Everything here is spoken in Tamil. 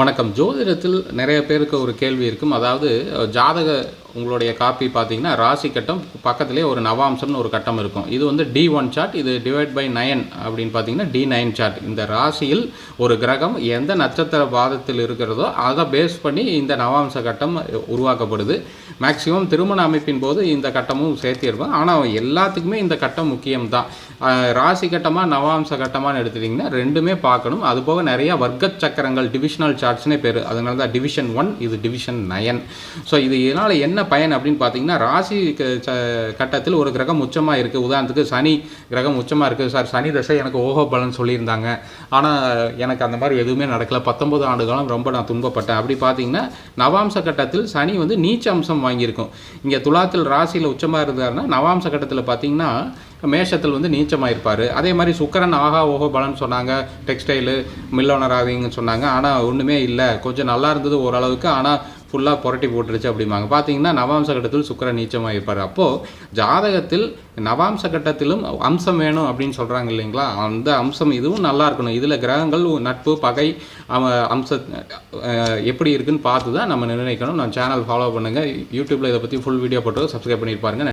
வணக்கம். ஜோதிடத்தில் நிறைய பேருக்கு ஒரு கேள்வி இருக்கும். அதாவது ஜாதக உங்களுடைய காப்பி பார்த்தீங்கன்னா ராசி கட்டம் பக்கத்திலே ஒரு நவாம்சம்னு ஒரு கட்டம் இருக்கும். இது வந்து டி ஒன் சார்ட் இது டிவைட் பை நயன் அப்படின்னு பார்த்தீங்கன்னா டி நைன் சார்ட் இந்த ராசியில் ஒரு கிரகம் எந்த நட்சத்திர பாதத்தில் இருக்கிறதோ அதை பேஸ் பண்ணி இந்த நவாம்ச கட்டம் உருவாக்கப்படுது. மேக்சிமம் திருமண அமைப்பின் போது இந்த கட்டமும் சேர்த்திருப்போம் ஆனால் எல்லாத்துக்குமே இந்த கட்டம் முக்கியம்தான். ராசி கட்டமாக நவாம்ச கட்டமானு எடுத்துட்டிங்கன்னா ரெண்டுமே பார்க்கணும். அதுபோக நிறையா வர்க்க சக்கரங்கள் டிவிஷனல் சார்ட்ஸ்னே பேர். அதனால தான் டிவிஷன் ஒன் இது டிவிஷன் நயன் ஸோ இது இதனால் என்ன பயன் அப்படின்னு பார்த்தீங்கன்னா ராசி க- ச- கட்டத்தில் ஒரு கிரகம் உச்சமாக இருக்குது உதாரணத்துக்கு சனி கிரகம் உச்சமாக இருக்குது சார் சனி தசை எனக்கு ஓஹோ பலன் சொல்லியிருந்தாங்க. ஆனால் எனக்கு அந்த மாதிரி எதுவுமே நடக்கலை. பத்தொம்பது ஆண்டு காலம் ரொம்ப நான் துன்பப்பட்டேன். அப்படி பார்த்தீங்கன்னா நவாம்ச கட்டத்தில் சனி வந்து நீச்ச அம்சம் வாங்கியிருக்கும். இங்கே துலாத்தில் ராசியில் உச்சமாக இருந்தாருன்னா நவாம்ச கட்டத்தில் பார்த்தீங்கன்னா மேஷத்தில் வந்து நீச்சமாக இருப்பார் அதே மாதிரி சுக்கரன் ஆகா ஓஹோ பலன் சொன்னாங்க. டெக்ஸ்டைலு மில்லோனர் ஆகிங்கன்னு சொன்னாங்க. ஆனால் ஒன்றுமே இல்லை. கொஞ்சம் நல்லா இருந்தது ஓரளவுக்கு. ஆனால் ஃபுல்லாக புரட்டி போட்டுருச்சு அப்படிம்பாங்க. பார்த்தீங்கன்னா நவாம்ச கட்டத்தில் சுக்கர நீச்சமாக இருப்பார் அப்போது ஜாதகத்தில் நவாம்ச கட்டத்திலும் அம்சம் வேணும் அப்படின்னு சொல்கிறாங்க இல்லைங்களா? அந்த அம்சம் இதுவும் நல்லா இருக்கணும். இதில் கிரகங்கள் நட்பு பகை அம்ச எப்படி இருக்குன்னு பார்த்து தான் நம்ம நிர்ணயிக்கணும். நான் சேனல் ஃபாலோ பண்ணுங்கள் யூடியூப்பில் இதை பற்றி ஃபுல் வீடியோ போட்டு சப்ஸ்கிரைப் பண்ணியிருப்பாருங்க